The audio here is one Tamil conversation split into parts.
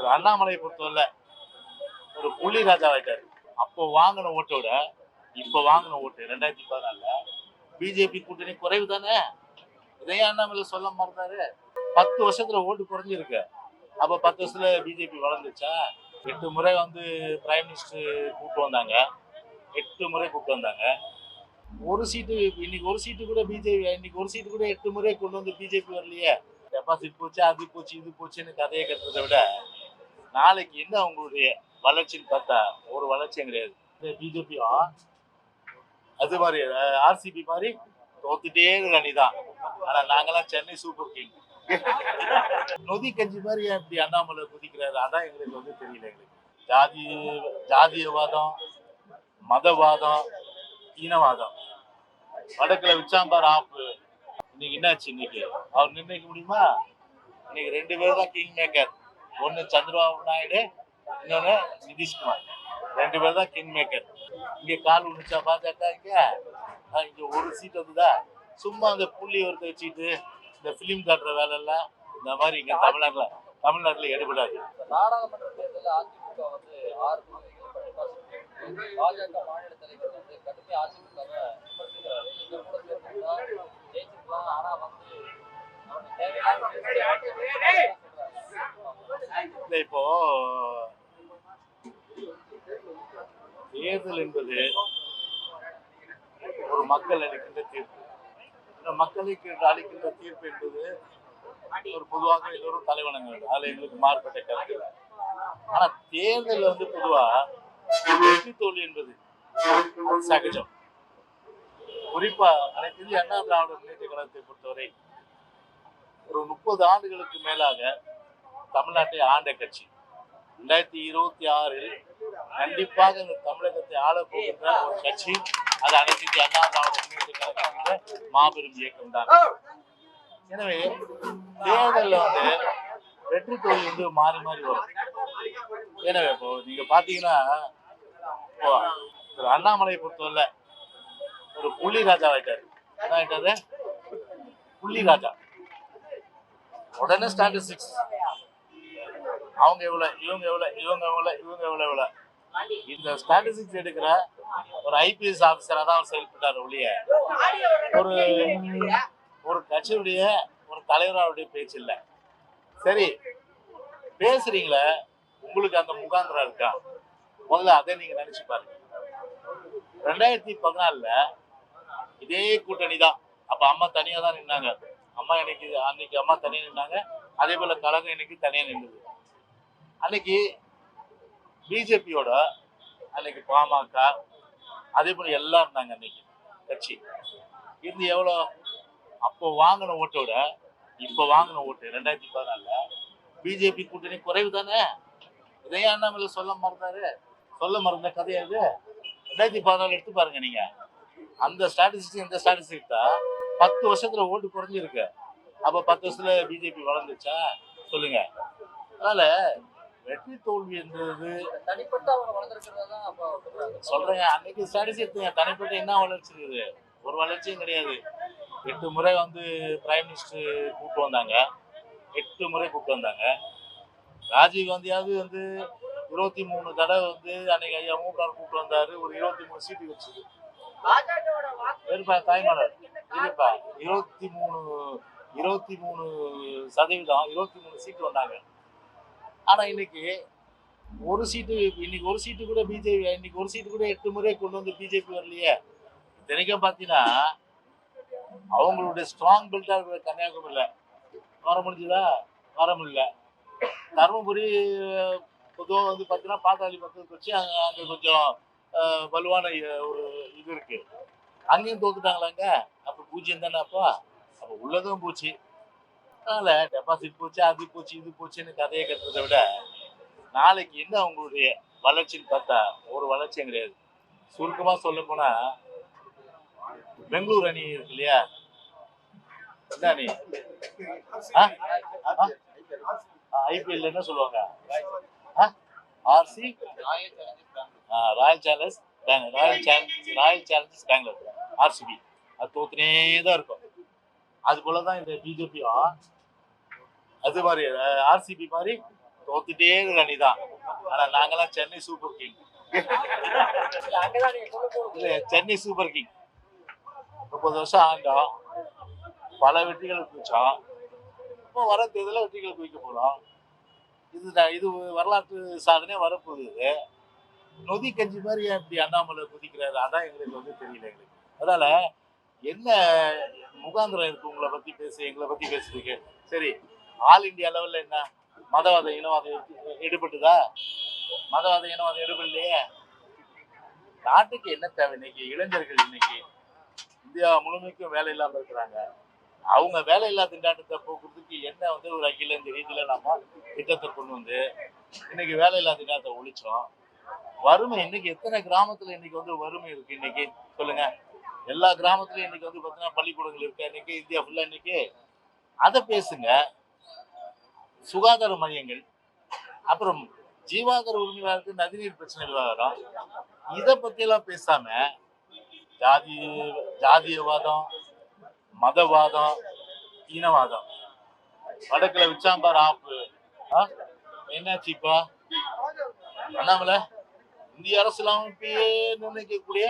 திரு அண்ணாமலையை பொறுத்தவரை ஒரு புள்ளி ராஜாவாயிட்டாரு அப்போ வாங்கின ஓட்டோட இப்போ வாங்கின ஓட்டு ரெண்டாயிரத்தி பதினாலுல பிஜேபி கூட்டணி குறைவு தானே? இதையே அண்ணாமலை சொல்ல மறந்தாரு. பத்து வருஷத்துல ஓட்டு குறைஞ்சிருக்கு. அப்ப பத்து வருஷத்துல பிஜேபி வளர்ந்துச்சா எட்டு முறை வந்து பிரைம் மினிஸ்டர் கூப்பிட்டு வந்தாங்க. எட்டு முறை கூப்பிட்டு வந்தாங்க. ஒரு சீட்டு இன்னைக்கு ஒரு சீட்டு கூட பிஜேபி இன்னைக்கு ஒரு சீட்டு கூட எட்டு முறை கொண்டு வந்து பிஜேபி வரலையே. டெபாசிட் போச்சு அது போச்சு இது போச்சுன்னு கதையை கட்டுறதை விட நாளைக்கு என்ன உங்களுடைய வளர்ச்சின்னு பார்த்தா ஒரு வளர்ச்சியும் கிடையாது. இந்த பிஜேபியும் அது மாதிரி ஆர்சிபி மாதிரி தோத்துட்டே இருக்கிற அணி தான் ஆனா நாங்கெல்லாம் சென்னை சூப்பர் கிங் நொதி கஞ்சி மாதிரி இப்படி அண்ணாமலை குதிக்கிறாரு? அதான் எங்களுக்கு வந்து தெரியல எங்களுக்கு. ஜாதி ஜாதியவாதம் மதவாதம் இனவாதம். வடக்குல வச்சாம்பார் ஆப்பு இன்னைக்கு என்னாச்சு இன்னைக்கு? அவர் நிர்ணயிக்க முடியுமா? இன்னைக்கு ரெண்டு பேரும் தான் கிங் மேக்கர் ஒன்று சந்திரபாபு நாயுடு இன்னொன்று நிதிஷ்குமார். ரெண்டு பேர் தான் கிங் மேக்கர் இங்கே கால் விழுச்சா பாஜக இங்கே? இங்கே ஒரு சீட் வந்துதா? சும்மா அந்த புள்ளி ஒருத்த வச்சுட்டு இந்த ஃபிலிம் காட்டுற வேலை இந்த மாதிரி இங்கே தமிழ்நாட்டில் தமிழ்நாட்டில் எடுபடாது. நாடாளுமன்ற தேர்தலில் அதிமுக வந்து ஆறு பாஜக மாநில தலைவர் வந்து கடுமையாக அதிமுக ஜெயிச்சிருக்கலாம். ஆனால் வந்து தேவையான இப்போ தேர்தல் என்பது ஒரு மக்கள் அளிக்கின்ற தீர்ப்பு. இந்த மக்களுக்கு அளிக்கின்ற தீர்ப்பு என்பது ஒரு பொதுவாக எல்லோரும் தலைவனங்கள் அதில் எங்களுக்கு மாறுபட்ட கருத்து ஆனா தேர்தல் வந்து பொதுவா வெற்றி தோல்வி என்பது சகஜம். குறிப்பா அனைத்து அண்ணா திராவிட முன்னேற்ற கழகத்தை பொறுத்தவரை ஒரு முப்பது ஆண்டுகளுக்கு மேலாக தமிழ்நாட்டை ஆண்ட கட்சி. ரெண்டாயிரத்தி இருபத்தி ஆறில் கண்டிப்பாக இந்த தமிழகத்தை ஆளப்போகின்ற ஒரு கட்சி அது அனைத்து இந்திய அண்ணா திராவிட முன்னேற்ற மாபெரும் இயக்கம் தான். எனவே தேர்தலில் வந்து வெற்றி தோல்வி வந்து மாறி மாறி வரும். எனவே இப்போ நீங்க பாத்தீங்கன்னா திரு அண்ணாமலையை பொறுத்தவரை ஒரு புள்ளி ராஜா ராஜாவாயிட்டாரு என்ன ஆயிட்டாரு? புள்ளி ராஜா. உடனே ஸ்டாட்டிஸ்டிக்ஸ் அவங்க எவ்வளோ இவங்க எவ்வளோ இவங்க எவ்வளோ இவங்க எவ்வளோ எவ்வளோ இந்த ஸ்டாட்டிஸ்டிக்ஸ் எடுக்கிற ஒரு ஐபிஎஸ் ஆஃபீஸராக தான் அவர் செயல்பட்டார் ஒழிய. ஒரு ஒரு கட்சியுடைய ஒரு தலைவராவுடைய பேச்சு இல்லை. சரி பேசுறீங்களே உங்களுக்கு அந்த முகாந்திரம் இருக்கா? முதல்ல அதை நீங்க நினைச்சு பாருங்க. ரெண்டாயிரத்தி பதினாலுல இதே கூட்டணி தான். அப்ப அம்மா தனியா தான் நின்னாங்க. அம்மா இன்னைக்கு அன்னைக்கு அம்மா தனியா நின்னாங்க. அதே போல கழகம் இன்னைக்கு தனியா நின்றுது அன்னைக்கு பிஜேபியோட அன்னைக்கு பாமக அதே போல எல்லாம் இருந்தாங்க அன்னைக்கு கட்சி. இருந்து எவ்வளோ? அப்போ வாங்கின ஓட்டோட இப்போ வாங்கின ஓட்டு ரெண்டாயிரத்தி பதினாலில் பிஜேபி கூட்டணி குறைவு தானே? இதே அண்ணாமலை சொல்ல மறந்தாரு. சொல்ல மறந்த கதையா இது? ரெண்டாயிரத்தி பதினாலு எடுத்து பாருங்க நீங்க. அந்த ஸ்டாட்டிஸ்டிக் இந்த ஸ்டாட்டிஸ்டிக் தான் பத்து வருஷத்துல ஓட்டு குறைஞ்சிருக்கு. அப்போ பத்து வருஷத்துல பிஜேபி வளர்ந்துச்சா? சொல்லுங்க. அதனால வெற்றி தோல்வி என்றது தனிப்பட்ட அவங்க வளர்ந்துருக்கிறதா தான் அப்போ சொல்றாங்க. அன்னைக்கு ஸ்டாட்டிஸ்டிக் தனிப்பட்ட என்ன வளர்ச்சி இருக்குது ஒரு வளர்ச்சியும் கிடையாது. எட்டு முறை வந்து பிரைம் மினிஸ்டர் கூப்பிட்டு வந்தாங்க. எட்டு முறை கூப்பிட்டு வந்தாங்க. ராஜீவ் காந்தியாவது வந்து இருபத்தி மூணு தடவை வந்து அன்னைக்கு ஐயா மூன்றார் கூப்பிட்டு வந்தாரு. ஒரு இருபத்தி மூணு சீட்டு வச்சுது. இருப்பா தாய்மலர் இருப்பா இருபத்தி மூணு இருபத்தி மூணு சதவீதம் இருபத்தி மூணு சீட்டு வந்தாங்க. ஆனா இன்னைக்கு ஒரு சீட்டு இன்னைக்கு ஒரு சீட்டு கூட பிஜேபி இன்னைக்கு ஒரு சீட்டு கூட எட்டு முறை கொண்டு வந்து பிஜேபி வரலையே. இத்தனைக்கும் பார்த்தீங்கன்னா அவங்களுடைய ஸ்ட்ராங் பில்டா இருக்கிற கன்னியாகுமரியில. வர முடிஞ்சுதா? வர முடியல. தருமபுரி பொதுவாக வந்து பார்த்தீங்கன்னா பாட்டாளி மக்களுக்கு வச்சு அங்கே அங்கே கொஞ்சம் வலுவான ஒரு இது இருக்கு. அங்கேயும் தோத்துட்டாங்களாங்க? அப்போ பூஜ்ஜியம் தானே அப்போ? அப்போ உள்ளதும் பூச்சி. அதனால டெபாசிட் போச்சு அது போச்சு இது போச்சுன்னு கதையை கட்டுறதை விட நாளைக்கு என்ன உங்களுடைய வளர்ச்சின்னு பார்த்தா ஒரு வளர்ச்சியும் கிடையாது. சுருக்கமாக சொல்ல போனா பெங்களூர் அணி இருக்கு இல்லையா? என்ன அணி? ஐபிஎல் என்ன சொல்லுவாங்க? RC royal challenge royal challenge royal challengers Bangalore RCB அது தோத்துனே தான் இருக்கும். அது போல தான் இந்த பிஜேபியும் அது மாதிரி ஆர்சிபி மாதிரி தோத்துட்டே இருக்கிற அணி தான் ஆனா நாங்கெல்லாம் Chennai super king Chennai super king முப்பது வருஷம் ஆண்டோம். பல வெற்றிகளை குவிச்சோம். இப்போ வர தேர்தலில் வெற்றிகளை குவிக்க போகிறோம் இது இது வரலாற்று சாதனை வரப்போகுது நொதி கஞ்சி மாதிரி இப்படி அண்ணாமலை குதிக்கிறாரு? அதான் எங்களுக்கு வந்து தெரியல எங்களுக்கு. அதனால என்ன முகாந்திரம் இருக்கு உங்களை பத்தி பேசு எங்களை பத்தி பேசுறதுக்கு? சரி ஆல் இந்தியா லெவல்ல என்ன? மதவாத இனவாதம் ஈடுபட்டுதா? எடுபட்டுதா மதவாத இனவாதம் எடுபடலையே நாட்டுக்கு என்ன தேவை இன்னைக்கு? இளைஞர்கள் இன்னைக்கு. இந்தியா முழுமைக்கும் வேலை இல்லாம இருக்கிறாங்க. அவங்க வேலை இல்லாத திண்டாட்டத்தை போக்குறதுக்கு என்ன வந்து ஒரு அகில இந்த ரீதியில நம்ம திட்டத்தை கொண்டு வந்து இன்னைக்கு வேலை இல்லாத திண்டாட்டத்தை ஒழிச்சோம். வறுமை இன்னைக்கு எத்தனை கிராமத்துல இன்னைக்கு வந்து வறுமை இருக்கு இன்னைக்கு? சொல்லுங்க. எல்லா கிராமத்துலயும் இன்னைக்கு வந்து பார்த்தீங்கன்னா பள்ளிக்கூடங்கள் இருக்கு இன்னைக்கு இந்தியா ஃபுல்லாக இன்னைக்கு. அதை பேசுங்க. சுகாதார மையங்கள் அப்புறம் ஜீவாதார உரிமையாளருக்கு நதிநீர் பிரச்சனை விவகாரம். இதை பற்றியெல்லாம் பேசாம ஜாதி ஜாதியவாதம் மதவாதம் இனவாதம். வடக்கில் வச்சாம்பார் ஆப்பு ஆ? என்னாச்சுப்பா அண்ணாமலை இந்திய அரசியலமைப்பையே நிர்ணயிக்கக்கூடிய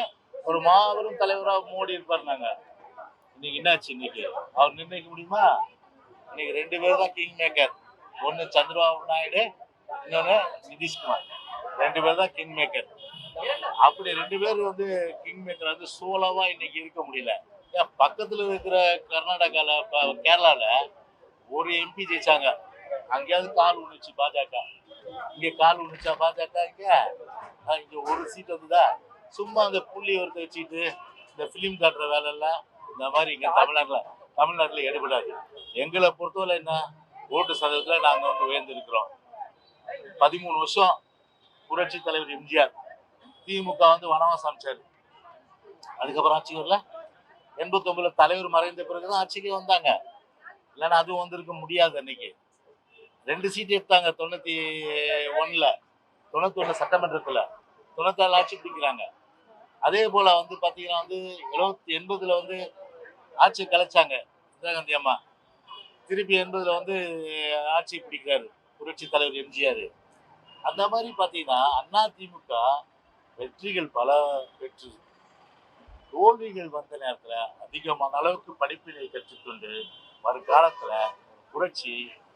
ஒரு மாபெரும் தலைவராக மோடி இருப்பார் நாங்க. இன்னைக்கு என்னாச்சு இன்னைக்கு? அவர் நிர்ணயிக்க முடியுமா? இன்னைக்கு ரெண்டு பேர் தான் கிங் மேக்கர் ஒன்னு சந்திரபாபு நாயுடு இன்னொன்னு நிதிஷ்குமார். ரெண்டு பேர் தான் கிங் மேக்கர் அப்படி ரெண்டு பேர் வந்து கிங் மேக்கர் வந்து சோலோவா இன்னைக்கு இருக்க முடியல. ஏன் பக்கத்துல இருக்கிற கர்நாடகால கேரளால ஒரு எம்பி ஜெயிச்சாங்க. அங்கேயாவது கால் உணுச்சு பாஜக. இங்க கால் உணுச்சா பாஜக இங்க? இங்க ஒரு சீட் வந்துதா? சும்மா அந்த புள்ளி ஒருத்த வச்சுக்கிட்டு இந்த ஃபிலிம் காட்டுற வேலையெல்லாம் இந்த மாதிரி இங்கே தமிழ்நாட்டில் தமிழ்நாட்டில் எடுபடாது எங்களை பொறுத்தவரை என்ன? ஓட்டு சதவீதத்தில் நாங்கள் வந்து உயர்ந்திருக்கிறோம். பதிமூணு வருஷம் புரட்சி தலைவர் எம்ஜிஆர் திமுக வந்து வனவாசம் அமைச்சார் அதுக்கப்புறம் ஆட்சி வரல. எண்பத்தொம்பதுல தலைவர் மறைந்த பிறகுதான் ஆட்சிக்கே வந்தாங்க. இல்லைன்னா அதுவும் வந்திருக்க முடியாது அன்னைக்கு. ரெண்டு சீட் எடுத்தாங்க தொண்ணூத்தி ஒன்றில் தொண்ணூத்தி ஒண்ணு சட்டமன்றத்துல. தொண்ணூத்தாறு ஆட்சி பிடிக்கிறாங்க. அதே போல வந்து பார்த்தீங்கன்னா வந்து எழுபத்தி எண்பதுல வந்து ஆட்சி கலைச்சாங்க இந்திரா காந்தி அம்மா. திருப்பி எண்பதுல வந்து ஆட்சி பிடிக்கிறாரு. புரட்சி தலைவர் எம்ஜிஆர். அந்த மாதிரி பார்த்தீங்கன்னா அண்ணா திமுக வெற்றிகள் பல பெற்று தோல்விகள் வந்த நேரத்தில் அதிகமான அளவுக்கு படிப்பினை கற்றுக்கொண்டு வருங்காலத்தில் புரட்சி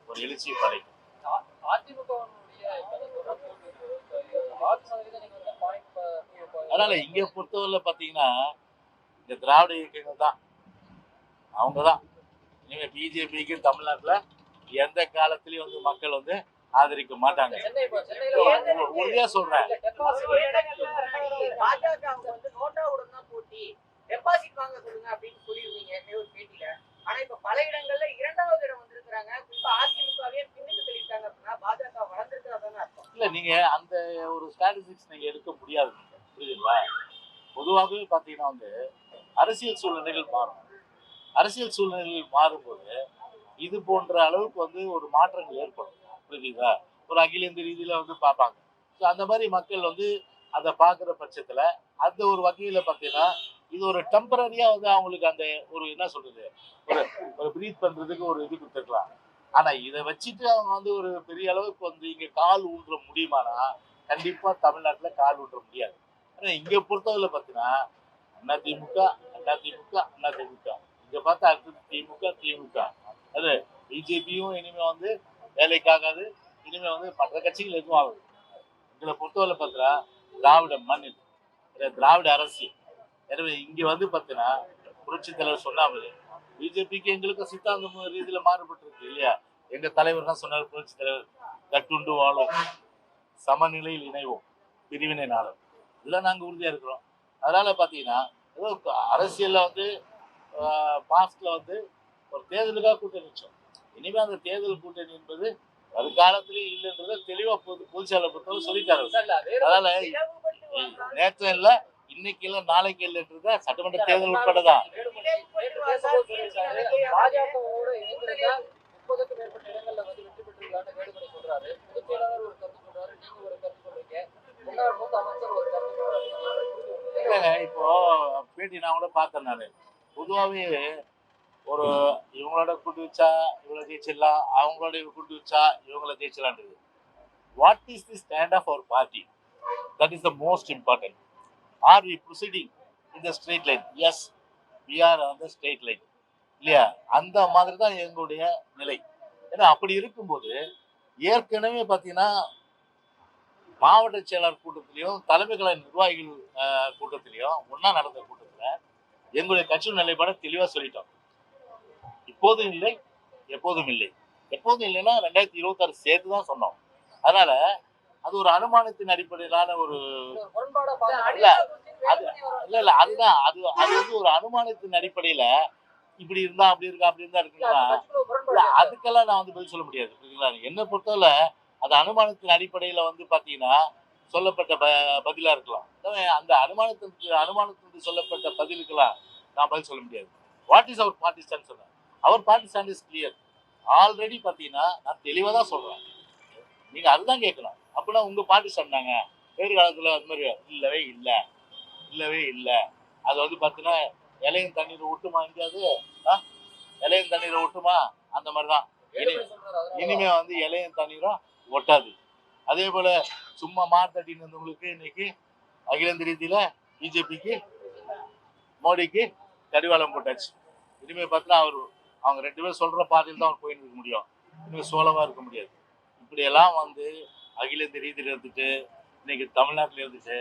ஒரு எழுச்சியை படைக்கும். அதிமுக இப்ப இந்த தொண்ணூத்தி வாக்கு சதவீதம் நீங்க வந்து பாயிண்ட் அதனால இங்க பொறுத்தவரை பாத்தீங்கன்னா இந்த திராவிட இயக்கங்கள் தான். அவங்க தான் இனிமே பிஜேபிக்கு தமிழ்நாட்டுல எந்த காலத்திலயும் வந்து மக்கள் வந்து ஆதரிக்க மாட்டாங்க. உறுதியா சொல்றேன். டெபாசிட் வாங்க சொல்லுங்க அப்படின்னு சொல்லியிருந்தீங்க ஏற்கனவே ஒரு பேட்டியில. ஆனா இப்ப பல இடங்கள்ல இரண்டாவது இடம் வந்திருக்கிறாங்க. இப்ப அதிமுகவே பின்னுக்கு அப்படின்னா பாஜக வளர்ந்துருக்கிறதான அர்த்தம். இல்ல நீங்க அந்த ஒரு ஸ்டாட்டிஸ்டிக்ஸ் நீங்க எடுக்க முடியாது. புரியுதுங்களா? பொதுவாகவே பார்த்தீங்கன்னா வந்து அரசியல் சூழ்நிலைகள் மாறும். அரசியல் சூழ்நிலைகள் மாறும்போது இது போன்ற அளவுக்கு வந்து ஒரு மாற்றங்கள் ஏற்படும். புரியுதுங்களா? ஒரு அகில இந்திய ரீதியில வந்து பார்ப்பாங்க. ஸோ அந்த மாதிரி மக்கள் வந்து அதை பார்க்குற பட்சத்துல அந்த ஒரு வகையில் பார்த்தீங்கன்னா இது ஒரு டெம்பரரியாக வந்து அவங்களுக்கு அந்த ஒரு என்ன சொல்கிறது ஒரு ஒரு ப்ரீத் பண்ணுறதுக்கு ஒரு இது கொடுத்துருக்கலாம். ஆனால் இதை வச்சுட்டு அவங்க வந்து ஒரு பெரிய அளவுக்கு வந்து இங்கே கால் ஊன்ற முடியுமானா கண்டிப்பாக தமிழ்நாட்டில் கால் ஊன்ற முடியாது. ஆனா இங்க பொறுத்தவரை பார்த்தீங்கன்னா அண்ணா திமுக அண்ணா திமுக அண்ணா திமுக. இங்க பார்த்தா அடுத்தது திமுக திமுக. அது பிஜேபியும் இனிமே வந்து வேலைக்காகாது இனிமே வந்து மற்ற கட்சிகள் எதுவும் ஆகுது. எங்களை பொறுத்தவரை பார்த்தீங்கன்னா திராவிட மண் இது. திராவிட அரசியல். எனவே இங்க வந்து பார்த்தீங்கன்னா புரட்சி தலைவர் சொன்னாமலே பிஜேபிக்கு எங்களுக்கு சித்தாந்தம் ரீதியில மாறுபட்டு இருக்கு இல்லையா? எங்க தலைவர் தான் சொன்னார் புரட்சி தலைவர் கட்டுண்டு வாழும். சமநிலையில் இணைவோம். பிரிவினை நாளும் இதுல நாங்க உறுதியா இருக்கிறோம். அதனால பாத்தீங்கன்னா ஏதோ அரசியல்ல வந்து பாஸ்ட்ல வந்து ஒரு தேர்தலுக்காக கூட்டணி வச்சோம். இனிமே அந்த தேர்தல் கூட்டணி என்பது வருங்காலத்திலேயே இல்லைன்றத தெளிவா பொது பொதுச்செயலை பொறுத்தவரை சொல்லிட்டாரு இல்ல வேற அதனால நேற்று இல்ல இன்னைக்கு இல்ல நாளைக்கு இல்லைன்றத சட்டமன்ற தேர்தல் உட்படதான் பாஜகவோட இணைந்திருந்தா முப்பதுக்கும் இல்லைங்க இப்போ பேட்டி நான் கூட பார்த்தேன் நான். பொதுவாகவே ஒரு இவங்களோட கூட்டு வச்சா இவங்கள ஜெயிச்சிடலாம் அவங்களோட கூட்டு வச்சா இவங்கள ஜெயிச்சிடலான்றது. What is the stand of our party that is the most important are we proceeding in the straight line as we are on the straight line இல்லையா? அந்த மாதிரி தான் எங்களுடைய நிலை. ஏன்னா அப்படி இருக்கும்போது ஏற்கனவே பார்த்தீங்கன்னா மாவட்ட செயலாளர் கூட்டத்திலையும் தலைமை கழக நிர்வாகிகள் கூட்டத்திலையும் ஒன்றா நடந்த கூட்டத்தில் எங்களுடைய கட்சியின் நிலைப்பாடை தெளிவாக சொல்லிட்டோம். இப்போதும் இல்லை எப்போதும் இல்லை. எப்போதும் இல்லைன்னா ரெண்டாயிரத்தி இருபத்தாறு சேர்த்து தான் சொன்னோம். அதனால அது ஒரு அனுமானத்தின் அடிப்படையிலான ஒரு இல்ல, அது- இல்ல இல்ல அதுதான். அது அது வந்து ஒரு அனுமானத்தின் அடிப்படையில இப்படி இருந்தா அப்படி இருக்கா அப்படி இருந்தா இருக்குங்களா? இல்ல அதுக்கெல்லாம் நான் வந்து பதில் சொல்ல முடியாது என்ன என்னை பொறுத்தவரை அது அனுமானத்தின் அடிப்படையில வந்து பாத்தீங்கன்னா சொல்லப்பட்ட ப பதிலா இருக்கலாம். அந்த அனுமானத்திற்கு அனுமானத்திற்கு சொல்லப்பட்ட பதிலுக்கெல்லாம் நான் பதில் சொல்ல முடியாது. What is our party stand சொன்னேன் our party stand is clear already பாத்தீங்கன்னா நான் தெளிவா தான் சொல்றேன். நீங்க அதுதான் கேட்கணும். அப்படின்னா உங்க பார்ட்டி சொன்னாங்க எதிர்காலத்துல அது மாதிரி இல்லவே இல்லை. இல்லவே இல்லை. அது வந்து பார்த்தீங்கன்னா இலையும் தண்ணீரை விட்டுமா எங்கேயாவது? ஆ? இலையும் தண்ணீரை விட்டுமா அந்த மாதிரி தான் இனி இனிமே வந்து இலையும் தண்ணீரும் ஒட்டாது. அதே போல சும்மா மார்த்தட்டின்னு இருந்தவங்களுக்கு இன்னைக்கு அகில இந்திய ரீதியில பிஜேபிக்கு மோடிக்கு கடிவாளம் போட்டாச்சு. இனிமேல் பார்த்தா அவர் அவங்க ரெண்டு பேரும் சொல்ற பாதையில் தான் அவர் போயிட்டு இருக்க முடியும். இனிமேல் சோலவா இருக்க முடியாது. இப்படியெல்லாம் வந்து அகில இந்திய ரீதியில் இருந்துட்டு இன்னைக்கு தமிழ்நாட்டில் இருந்துட்டு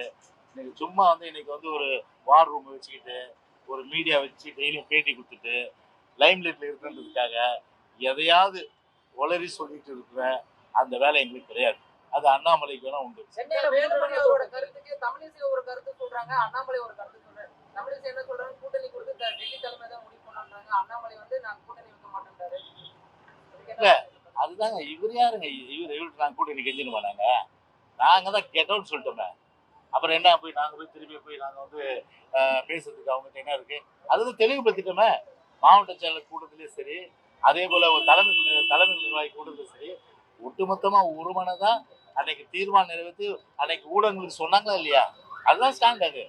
இன்னைக்கு சும்மா வந்து இன்னைக்கு வந்து ஒரு வார் ரூம் வச்சுக்கிட்டு ஒரு மீடியா வச்சு டெய்லியும் பேட்டி கொடுத்துட்டு லைம் லைட்ல இருக்குன்றதுக்காக எதையாவது உளறி சொல்லிட்டு இருக்கிற அந்த வேலை எங்களுக்கு கிடையாது. அது அண்ணாமலைக்கு வேணா உண்டு. வந்து நாங்க என்ன அதுதாங்க இவர் யாருங்க? இவர் இவருக்கு நாங்கள் கூட்டணி கெஞ்சினுமா நாங்க? நாங்க தான் கெட்டவுன்னு சொல்லிட்டோமே. அப்புறம் என்ன போய் நாங்க போய் திருப்பி போய் நாங்க வந்து பேசுறதுக்கு அவங்ககிட்ட என்ன இருக்கு? அதுதான் தெளிவுபடுத்திட்டோமே. மாவட்ட செயலர் கூட்டத்திலயும் சரி அதே போல ஒரு தலைமை தலைமை நிர்வாகி கூட்டத்திலும் சரி ஒட்டுமொத்தமா தான் அன்னைக்கு தீர்மானம் நிறைவேற்றி அன்னைக்கு ஊடகங்களுக்கு சொன்னாங்களா இல்லையா? அதுதான் ஸ்டாண்ட் அது.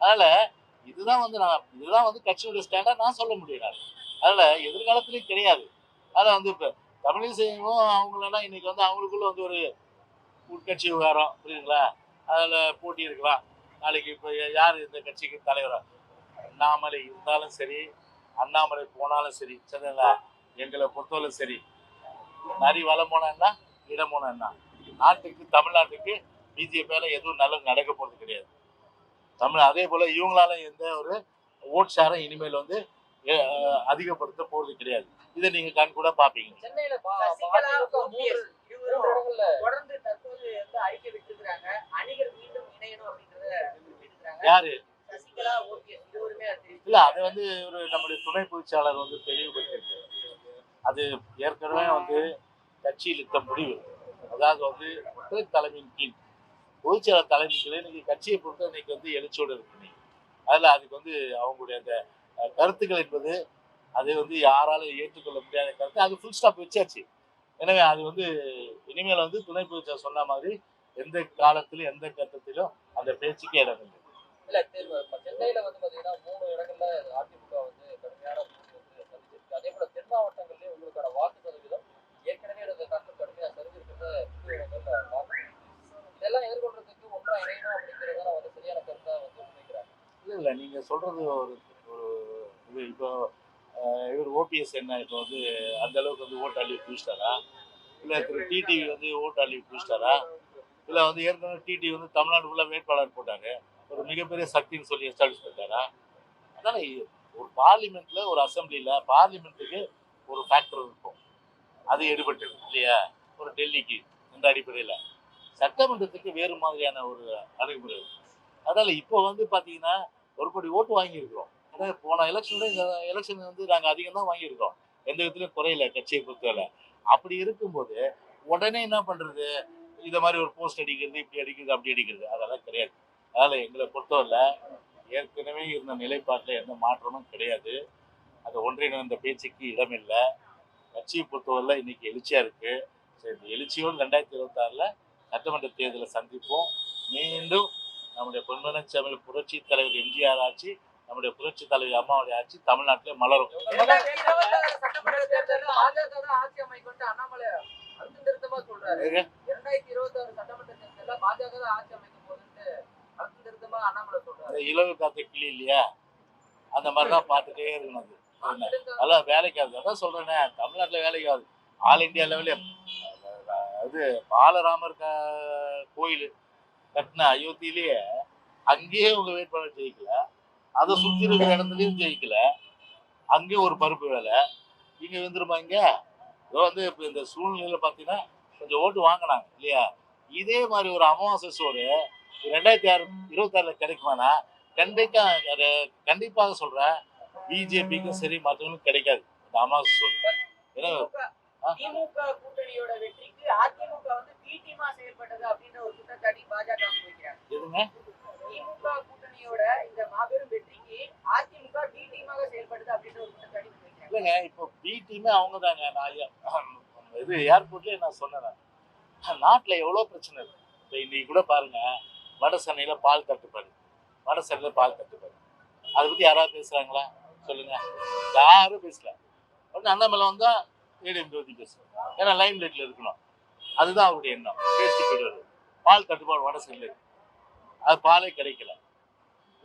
அதனால இதுதான் வந்து நான் இதுதான் வந்து கட்சியுடைய ஸ்டாண்டா நான் சொல்ல முடியும் நான். அதனால எதிர்காலத்திலையும் கிடையாது. அதில் வந்து இப்போ தமிழிசையும் அவங்களெல்லாம் இன்னைக்கு வந்து அவங்களுக்குள்ள வந்து ஒரு உட்கட்சி விவகாரம் புரியுதுங்களா? அதில் போட்டி இருக்கலாம். நாளைக்கு இப்போ யார் இந்த கட்சிக்கு தலைவரா? அண்ணாமலை இருந்தாலும் சரி அண்ணாமலை போனாலும் சரி சரிங்களா? எங்களை பொறுத்தவரை சரி. நரி வளம் போனா இடம் போனா என்ன? நாட்டுக்கு தமிழ்நாட்டுக்கு பிஜேபியால எதுவும் நல்லது நடக்க போறது கிடையாது. தமிழ் அதே போல இவங்களால எந்த ஒரு ஓட் ஷேரை இனிமேல் வந்து அதிகப்படுத்த போறது கிடையாது. இதை நீங்க கண் கூட பாப்பீங்க சென்னையில பா- சசிகலா பாஜக மூன்று ஓபிஎஸ் மூன்று இருவரும் இடங்கள்ல தொடர்ந்து தற்போது வந்து அறிக்கை விட்டுருக்காங்க அணிகள் மீண்டும் இணையணும் அப்படின்றத விட்டுருக்காங்க யாரு. இல்ல அது வந்து ஒரு நம்முடைய துணை பொதுச்சாளர் வந்து தெளிவுபடுத்திருக்கு அது ஏற்கனவே வந்து கட்சியில் இத்த முடிவு. அதாவது வந்து ஒற்றை தலைமையின் கீழ். பொதுச்செயலர் தலைமையின் கீழ் இன்னைக்கு கட்சியை பொறுத்த இன்னைக்கு வந்து எழுச்சியோடு இருக்கு. நீ அதில் அதுக்கு வந்து அவங்களுடைய அந்த கருத்துக்கள் என்பது அது வந்து யாராலும் ஏற்றுக்கொள்ள முடியாத கருத்து. அது ஃபுல் ஸ்டாப் வச்சாச்சு. எனவே அது வந்து இனிமேல் வந்து துணை பொதுச்சாளர் சொன்ன மாதிரி எந்த காலத்திலும் எந்த கட்டத்திலும் அந்த பேச்சுக்கே இடம் இல்லை சென்னையில் வந்து பார்த்தீங்கன்னா மூணு இடங்கள்ல அதிமுக வந்து கடுமையான போட்டி வந்து சந்திச்சிருக்கு மாவட்டங்களிலே உங்களுக்கான வாக்கு சதவீதம் ஏற்கனவே இருந்த காட்டிலும் கடுமையாக சரிஞ்சிருக்கிறத இதெல்லாம் எதிர்கொள்றதுக்கு ஒன்றா இணையணும் அப்படிங்கறத வந்து சரியான கருத்தாக வந்து முன்வைக்கிறாங்க இல்லை இல்லை நீங்கள் சொல்கிறது ஒரு ஒரு இது இப்போ இவர் ஓபிஎஸ் என்ன இப்போ வந்து அந்த அளவுக்கு வந்து ஓட்டு அள்ளி பிடிச்சிட்டாரா இல்லை திரு டிடிவி வந்து ஓட்டு அள்ளி பிடிச்சிட்டாரா இல்லை வந்து ஏற்கனவே டிடிவி வந்து தமிழ்நாடு ஃபுல்லாக வேட்பாளர் போட்டாங்க ஒரு மிகப்பெரிய சக்தின்னு சொல்லி எஸ்டாப்ளிஷ் பண்ணிட்டாரா? அதனால் ஒரு பார்லிமெண்ட்டில் ஒரு அசம்பிளியில் பார்லிமெண்ட்டுக்கு ஒரு ஃபேக்டர் இருக்கும். அது எடுபட்டது இல்லையா? ஒரு டெல்லிக்கு இந்த அடிப்படையில். சட்டமன்றத்துக்கு வேறு மாதிரியான ஒரு அணுகுமுறை அதனால் இப்போ வந்து பார்த்தீங்கன்னா ஒரு கோடி ஓட்டு வாங்கியிருக்கிறோம். அதாவது போன எலெக்ஷனோட இந்த எலெக்ஷன் வந்து நாங்கள் அதிகம் தான் வாங்கியிருக்கோம் எந்த விதத்துலையும் குறையில கட்சியை பொறுத்தவரை. அப்படி இருக்கும்போது உடனே என்ன பண்ணுறது இதை மாதிரி ஒரு போஸ்ட் அடிக்கிறது இப்படி அடிக்கிறது அப்படி அடிக்கிறது அதெல்லாம் கிடையாது. அதனால் எங்களை பொறுத்தவரை ஏற்கனவே இருந்த நிலைப்பாட்டில் எந்த மாற்றமும் கிடையாது. அது ஒன்றிணைந்த பேச்சுக்கு இடமில்லை. கட்சியை பொறுத்தவரை இன்னைக்கு எழுச்சியாக இருக்குது சரி இந்த எழுச்சியோடு ரெண்டாயிரத்தி இருபத்தாறில் சட்டமன்ற தேர்தலை சந்திப்போம். மீண்டும் நம்முடைய பொன்மனச்சமிழ் புரட்சி தலைவர் எம்ஜிஆர் ஆட்சி நம்முடைய புரட்சி தலைவர் அம்மாவுடைய ஆட்சி தமிழ்நாட்டில் மலரும். அந்த இலவு காத்த கிளி இல்லையா? அந்த மாதிரி தான் பார்த்துட்டே இருக்கணும் அதெல்லாம் வேலைக்கு ஆகுது. அதான் சொல்றேனே தமிழ்நாட்டுல வேலைக்கு ஆகுது. ஆல் இந்தியா லெவலே அது பாலராமர் கோயில் கட்டின அயோத்தியிலேயே அங்கேயே உங்க வேட்பாளர் ஜெயிக்கல. அதை சுத்தி இருக்கிற இடத்துலயும் ஜெயிக்கல. அங்கேயும் ஒரு பருப்பு வேலை. இங்க வந்துருமா இங்க? இதோ வந்து இப்ப இந்த சூழ்நிலையில பாத்தீங்கன்னா கொஞ்சம் ஓட்டு வாங்கினாங்க இல்லையா? இதே மாதிரி ஒரு அமாவாசை சோறு ரெண்டாயிரத்தி ஆறு இருபத்தாறுல கிடைக்குமானா கண்டிப்பா அது கண்டிப்பாக சொல்றேன். பிஜேபிக்கும் சரி மற்றவங்களுக்கும் கிடைக்காது. அமாவாசை சோறு ஏன்னா திமுக கூட்டணியோட வெற்றிக்கு அதிமுக வந்து பி டீமா செயல்பட்டது அப்படின்ற ஒரு குற்றச்சாட்டி பாஜக எதுங்க? திமுக கூட்டணியோட இந்த மாபெரும் வெற்றிக்கு அதிமுக பி டீமாக செயல்பட்டது அப்படின்ற ஒரு குற்றச்சாட்டி இல்லைங்க இப்போ பி டீமே அவங்க தாங்க நான் இது ஏர்போர்ட்லயே நான் சொன்னேன். நாட்டுல எவ்வளவு பிரச்சனை இருக்கு? இப்போ இன்னைக்கு கூட பாருங்க வட சென்னையில பால் தட்டுப்பாடு. வட சென்னையில பால் தட்டுப்பாடு. அதை பத்தி யாராவது பேசுறாங்களா? சொல்லுங்க. யாரும் பேசல. உடனே அண்ணாமலை வந்தா ஏடிஎம் ஜோதி பேசுவோம் ஏன்னா லைன் லைட்ல இருக்கணும். அதுதான் அவருடைய எண்ணம். பேசிட்டு போயிடுவாரு பால் தட்டுப்பாடு வட சென்னையில அது பாலே கிடைக்கல.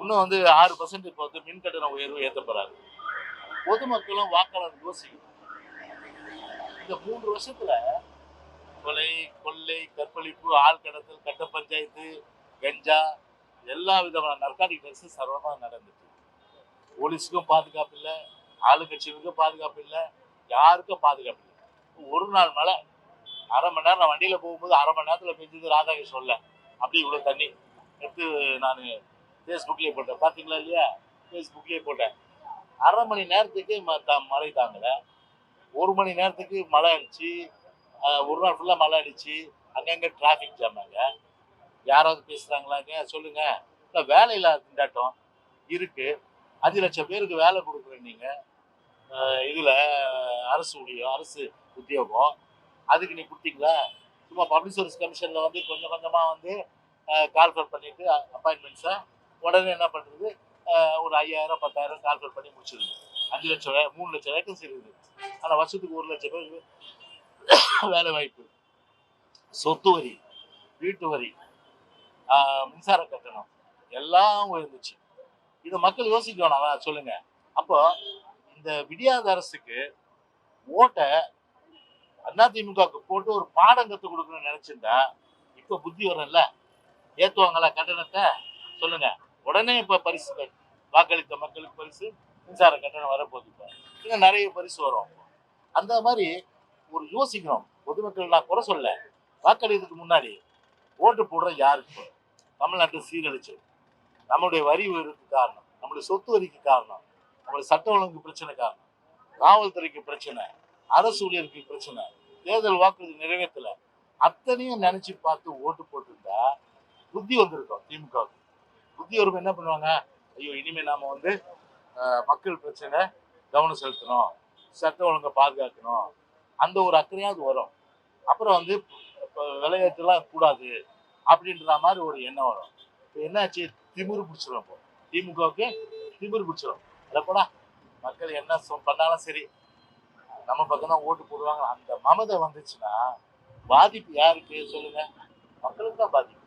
இன்னும் வந்து ஆறு பர்சன்ட் இப்போ வந்து மின் கட்டண உயர்வு ஏற்ற போறாரு. பொதுமக்களும் வாக்காளர் யோசிக்கணும். இந்த மூன்று வருஷத்துல கொலை கொள்ளை கற்பழிப்பு ஆள் கடத்தல் கட்ட பஞ்சாயத்து கஞ்சா எல்லா விதமான நற்காடி ட்ரக்ஸும் சர்வமாக நடந்துச்சு. போலீஸுக்கும் பாதுகாப்பு இல்லை ஆளுங்கட்சிகளுக்கும் பாதுகாப்பு இல்லை யாருக்கும் பாதுகாப்பு இல்லை. ஒரு நாள் மழை அரை மணி நேரம் நான் வண்டியில் போகும்போது அரை மணி நேரத்தில் பெஞ்சது ராதாகிருஷ்ணன் சொல்ல. அப்படி இவ்வளோ தண்ணி. எடுத்து நான் ஃபேஸ்புக்லேயே போட்டேன். பார்த்தீங்களா இல்லையா? ஃபேஸ்புக்லேயே போட்டேன். அரை மணி நேரத்துக்கு ம- த- மழை தாங்கலை. ஒரு மணி நேரத்துக்கு மழை அடிச்சு ஒரு நாள் ஃபுல்லாக மழை அடிச்சு அங்கங்கே டிராஃபிக் ஜாம் ஆங்க. யாராவது பேசுகிறாங்களாங்க சொல்லுங்கள் இல்லை வேலை இல்லாத திண்டாட்டம் இருக்குது அஞ்சு லட்சம் பேருக்கு வேலை கொடுக்குறேன் நீங்கள் இதில் அரசு ஊழியம் அரசு உத்தியோகம் அதுக்கு நீ கொடுத்தீங்களா? சும்மா பப்ளிக் சர்வீஸ் கமிஷனில் வந்து கொஞ்சம் கொஞ்சமாக வந்து கால்ஃபர் பண்ணிட்டு அப்பாயின்மெண்ட்ஸை உடனே என்ன பண்ணுறது ஒரு ஐயாயிரம் பத்தாயிரம் கால்ஃபர் பண்ணி முடிச்சிருது அஞ்சு லட்சம் மூணு லட்சம் வேகன்சி இருக்குது. ஆனால் வருஷத்துக்கு ஒரு லட்சம் பேருக்கு வேலை வாய்ப்பு. சொத்து வரி வீட்டு வரி மின்சார கட்டணம் எல்லாம் உயர்ந்துச்சு. இதை மக்கள் யோசிக்கணும் அவன் சொல்லுங்க. அப்போ இந்த விடியாத அரசுக்கு ஓட்டை அதிமுகவுக்கு போட்டு ஒரு பாடம் கற்றுக் கொடுக்கணும்னு நினைச்சிருந்தா இப்போ புத்தி வரல ஏற்றுவாங்களா கட்டணத்தை? சொல்லுங்க. உடனே இப்போ பரிசு வாக்களித்த மக்களுக்கு பரிசு மின்சார கட்டணம் வரப்போகுது இப்போ. இன்னும் நிறைய பரிசு வரும். அந்த மாதிரி ஒரு யோசிக்கணும் பொதுமக்கள் நான் குறை சொல்ல. வாக்களிக்கிறதுக்கு முன்னாடி ஓட்டு போடுற யாருக்கு தமிழ்நாட்டை சீரழிச்சு நம்மளுடைய வரி உயர்வுக்கு காரணம் நம்மளுடைய சொத்து வரிக்கு காரணம் நம்மளுடைய சட்ட ஒழுங்கு பிரச்சனை காரணம் காவல்துறைக்கு பிரச்சனை அரசு ஊழியருக்கு பிரச்சனை தேர்தல் வாக்குறுதி நிறைவேற்றல. அத்தனையும் நினைச்சு பார்த்து ஓட்டு போட்டிருந்தா புத்தி வந்திருக்கும் திமுகவுக்கு. புத்தி வரும்போது என்ன பண்ணுவாங்க? ஐயோ இனிமே நாம வந்து மக்கள் பிரச்சனை கவனம் செலுத்தணும் சட்ட ஒழுங்கை பாதுகாக்கணும் அந்த ஒரு அக்கறையாவது வரும். அப்புறம் வந்து இப்போ விளையாட்டுலாம் கூடாது அப்படின்ற மாதிரி ஒரு எண்ணம் வரும். இப்போ என்னாச்சு? திமிரு பிடிச்சிரும் இப்போ திமுகவுக்கு திமிரு பிடிச்சிரும் அதப்படா மக்கள் என்ன பண்ணாலும் சரி நம்ம பக்கம் தான் ஓட்டு போடுவாங்க. அந்த மமதை வந்துச்சுன்னா பாதிப்பு யாருக்கு சொல்லுங்க? மக்களுக்கு தான் பாதிப்பு.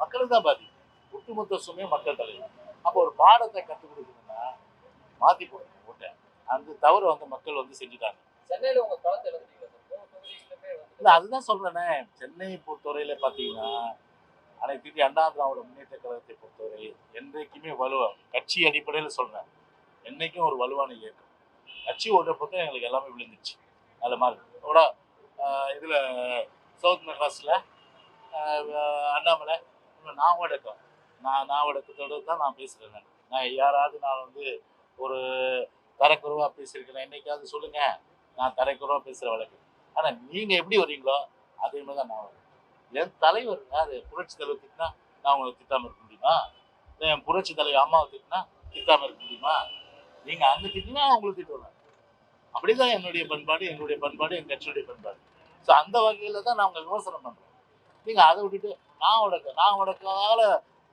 மக்களுக்கு தான் பாதிப்பு. ஒட்டுமொத்த சுமையும் மக்கள் தலைவர். அப்போ ஒரு பாடத்தை கற்றுக் கொடுக்கணும்னா மாத்தி போடணும் ஓட்டை. அந்த தவறு வந்து மக்கள் வந்து செஞ்சுட்டாங்க. சென்னையில உங்க களத்தை எழுதுறீங்க மூணு தொகுதிகளுமே வந்து இல்லை அதுதான் சொல்றேனே. சென்னை பொறுத்தவரையில பார்த்தீங்கன்னா ஆனால் இந்திய அண்ணா திராவிட முன்னேற்ற கழகத்தை பொறுத்தவரை என்றைக்குமே வலுவா கட்சி அடிப்படையில் சொல்கிறேன் என்றைக்கும் ஒரு வலுவான இயக்கம். கட்சி ஓட்ட பொறுத்த எங்களுக்கு எல்லாமே விழுந்துச்சு அதில் மாதிரி. கூட இதில் சவுத் மெட்ராஸில் அண்ணாமலை இன்னும் நான் வடக்கம். நான் நான் வடக்கத்தோடு தான் நான் பேசுகிறேன் நான். நான் யாராவது நான் வந்து ஒரு தரக்குறைவாக பேசியிருக்கிறேன் என்னைக்காவது சொல்லுங்கள் நான் தரக்குறைவாக பேசுகிற வழக்கு. ஆனால் நீங்கள் எப்படி வரீங்களோ அதே மாதிரி தான் நான் வரேன் என் தலைவர் யார் புரட்சி தலைவர் திட்டினா நான் உங்களை திட்டாமல் இருக்க முடியுமா? என் புரட்சி தலைவர் அம்மாவை திட்டினா திட்டாம இருக்க முடியுமா? நீங்கள் அந்த திட்டினா உங்களை திட்டுவேன். அப்படிதான் என்னுடைய பண்பாடு எங்களுடைய பண்பாடு என் கட்சியுடைய பண்பாடு. ஸோ அந்த வகையில் தான் நான் உங்களை விமர்சனம் பண்றேன். நீங்கள் அதை விட்டுட்டு நான் உடக்க நான் உடக்கால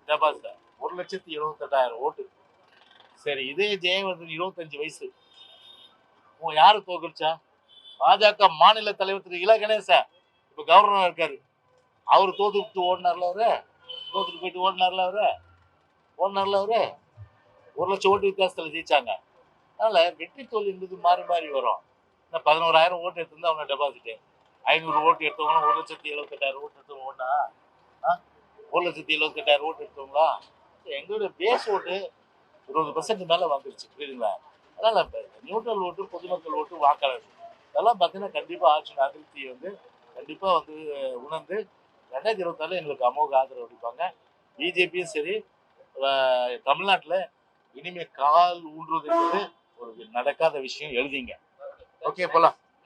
டெபாசிட் ஒரு லட்சத்தி இருபத்தெட்டாயிரம் ஓட்டு. சரி இதே ஜெயவர்தன் இருபத்தஞ்சு வயசு. உன் யாரு தோக்கடிச்சா பாஜக மாநில தலைவர் திரு இல கணேசன். இப்ப கவர்னர் இருக்காரு. அவர் தோத்துக்கிட்டு ஓடினார்ல அவரு? தோத்துட்டு போயிட்டு ஓடினார்ல அவரு? ஓடினார்ல அவரு? ஒரு லட்சம் ஓட்டு வித்தியாசத்தில் ஜெயிச்சாங்க. அதனால் வெற்றி தோல்வின்றது மாறி மாறி வரும். இந்த பதினோராயிரம் ஓட்டு எடுத்திருந்தா அவங்க டெபாசிட்டு ஐநூறு ஓட்டு எடுத்தவங்க ஒரு லட்சத்தி எழுபத்தெட்டாயிரம் ஓட்டு எடுத்தவங்க ஓட்டா? ஆ? ஒரு லட்சத்தி எழுபத்தெட்டாயிரம் ஓட்டு எடுத்தவங்களா? எங்களுடைய பேஸ் ஓட்டு இருபது பர்சன்ட் மேலே வந்துருச்சு புரியுதுங்களா? இப்போ நியூட்ரல் ஓட்டு பொதுமக்கள் ஓட்டு வாக்காளர் அதெல்லாம் பார்த்தீங்கன்னா கண்டிப்பாக ஆட்சியின் அதிருப்தியை வந்து கண்டிப்பாக வந்து உணர்ந்து ரெண்டாயிரத்தி இருபத்தாறு எங்களுக்கு அமோக ஆதரவு அளிப்பாங்க. பிஜேபியும் சரி தமிழ்நாட்டில் இனிமேல் கால் ஊன்றுவது என்பது ஒரு நடக்காத விஷயம் எழுதிங்க. ஓகே போகலாம்